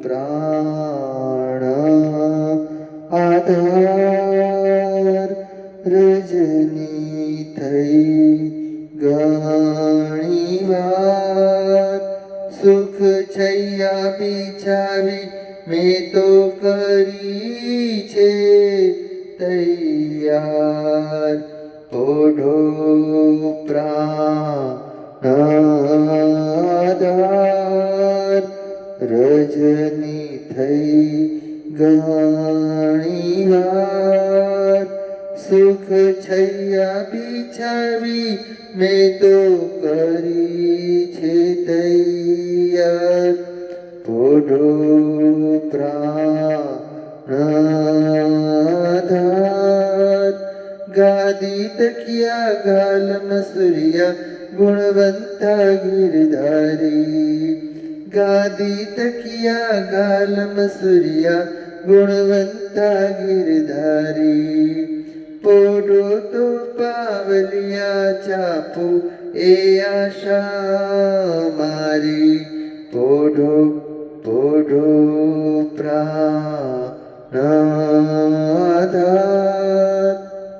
પ્રાણ આધાર રજની થઈ ઘણી વાર સુખ છૈયા બિછાવી મેં તો કરી છે તૈયાર પોઢો પ્રાણ રજની થઈ ગણી વાર સુખ છૈયા બિછાવી મેં તો કરી છે તૈયાર. પોઢો પ્રાણાધાર. ગાદી તકિયા ગાલ મસુરિયા ગુણવંતા ગિરધારી. ગાદી તકિયા ગાલ મસુરિયા ગુણવંતા ગિરધારી પોડો તો પાવલિયા ચાપુ એ આશા મારી પોઢો પોઢો